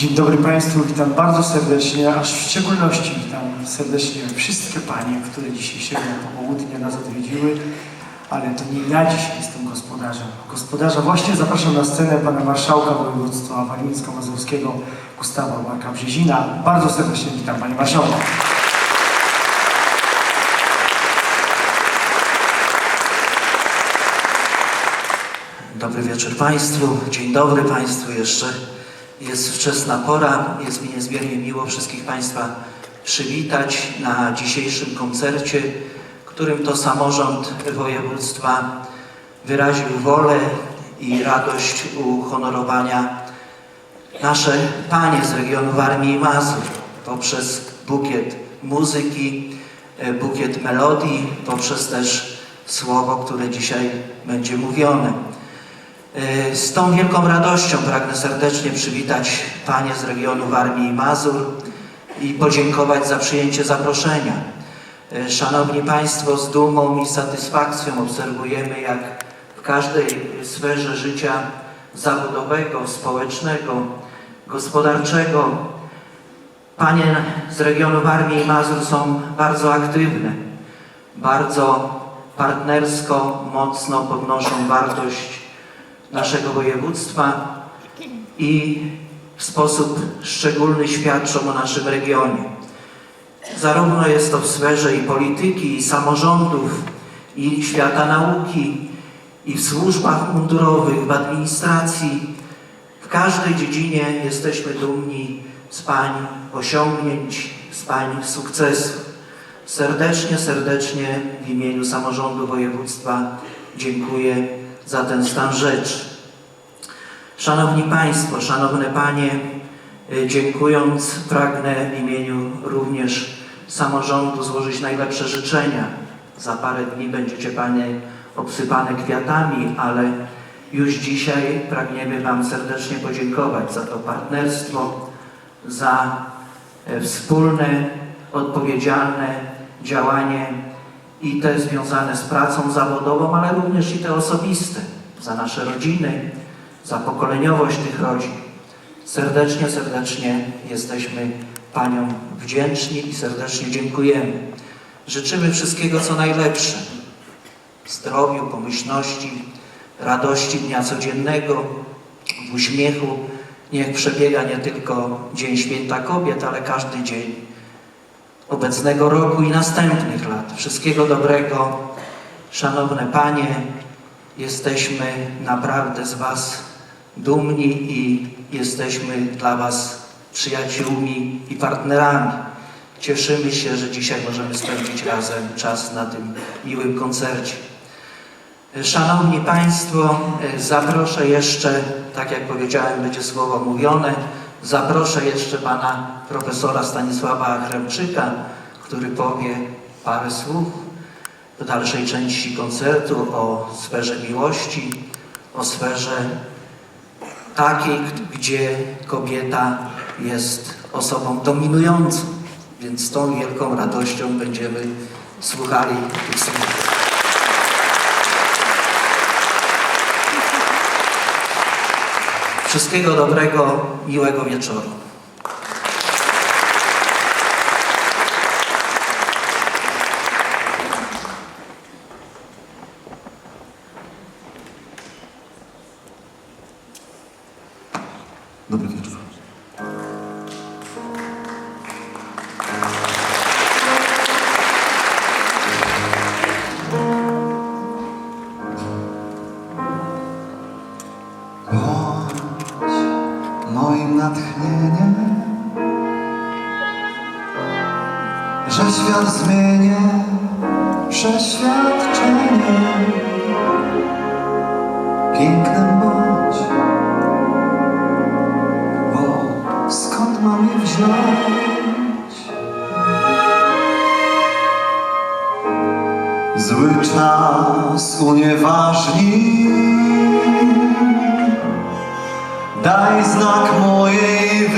Dzień dobry Państwu, witam bardzo serdecznie, aż w szczególności witam serdecznie wszystkie Panie, które dzisiejszego popołudnia nas odwiedziły, ale to nie ja dzisiaj jestem gospodarzem. Gospodarza właśnie zapraszam na scenę Pana Marszałka Województwa Warmińsko-Mazurskiego Gustawa Marka Brzezina. Bardzo serdecznie witam Panie Marszałku. Dobry wieczór Państwu, dzień dobry Państwu jeszcze. Jest wczesna pora, jest mi niezmiernie miło wszystkich Państwa przywitać na dzisiejszym koncercie, którym to samorząd województwa wyraził wolę i radość uhonorowania nasze panie z regionu Warmii i Mazur poprzez bukiet muzyki, e, bukiet melodii, poprzez też słowo, które dzisiaj będzie mówione. E, Z tą wielką radością pragnę serdecznie przywitać panie z regionu Warmii i Mazur i podziękować za przyjęcie zaproszenia. E, Szanowni Państwo, z dumą i satysfakcją obserwujemy, jak w każdej sferze życia zawodowego, społecznego, gospodarczego panie z regionu Warmii i Mazur są bardzo aktywne, bardzo partnersko, mocno podnoszą wartość naszego województwa i w sposób szczególny świadczą o naszym regionie. Zarówno jest to w sferze i polityki, i samorządów, i świata nauki, i w służbach mundurowych, w administracji. W każdej dziedzinie jesteśmy dumni z Pań osiągnięć, z Pań sukcesów. Serdecznie, serdecznie w imieniu samorządu województwa dziękuję za ten stan rzeczy. Szanowni Państwo, Szanowne Panie, y, dziękując pragnę w imieniu również samorządu złożyć najlepsze życzenia. Za parę dni będziecie Panie obsypane kwiatami, ale już dzisiaj pragniemy Wam serdecznie podziękować za to partnerstwo, za e, wspólne, odpowiedzialne działanie i te związane z pracą zawodową, ale również i te osobiste, za nasze rodziny, za pokoleniowość tych rodzin. Serdecznie, serdecznie jesteśmy Paniom wdzięczni i serdecznie dziękujemy. Życzymy wszystkiego, co najlepsze. Zdrowiu, pomyślności, radości dnia codziennego, w uśmiechu. Niech przebiega nie tylko Dzień Święta Kobiet, ale każdy dzień obecnego roku i następnych lat. Wszystkiego dobrego, szanowne Panie. Jesteśmy naprawdę z Was dumni i jesteśmy dla Was przyjaciółmi i partnerami. Cieszymy się, że dzisiaj możemy spędzić razem czas na tym miłym koncercie. Szanowni Państwo, zaproszę jeszcze, tak jak powiedziałem, będzie słowo mówione, zaproszę jeszcze Pana profesora Stanisława Achremczyka, który powie parę słów w dalszej części koncertu o sferze miłości, o sferze takiej, gdzie kobieta jest osobą dominującą. Więc z tą wielką radością będziemy słuchali tych słów. Wszystkiego dobrego, miłego wieczoru. Dobry wieczór. Bądź że świat zmienię przeświadczeniem. Zły czas unieważni, daj znak mojej.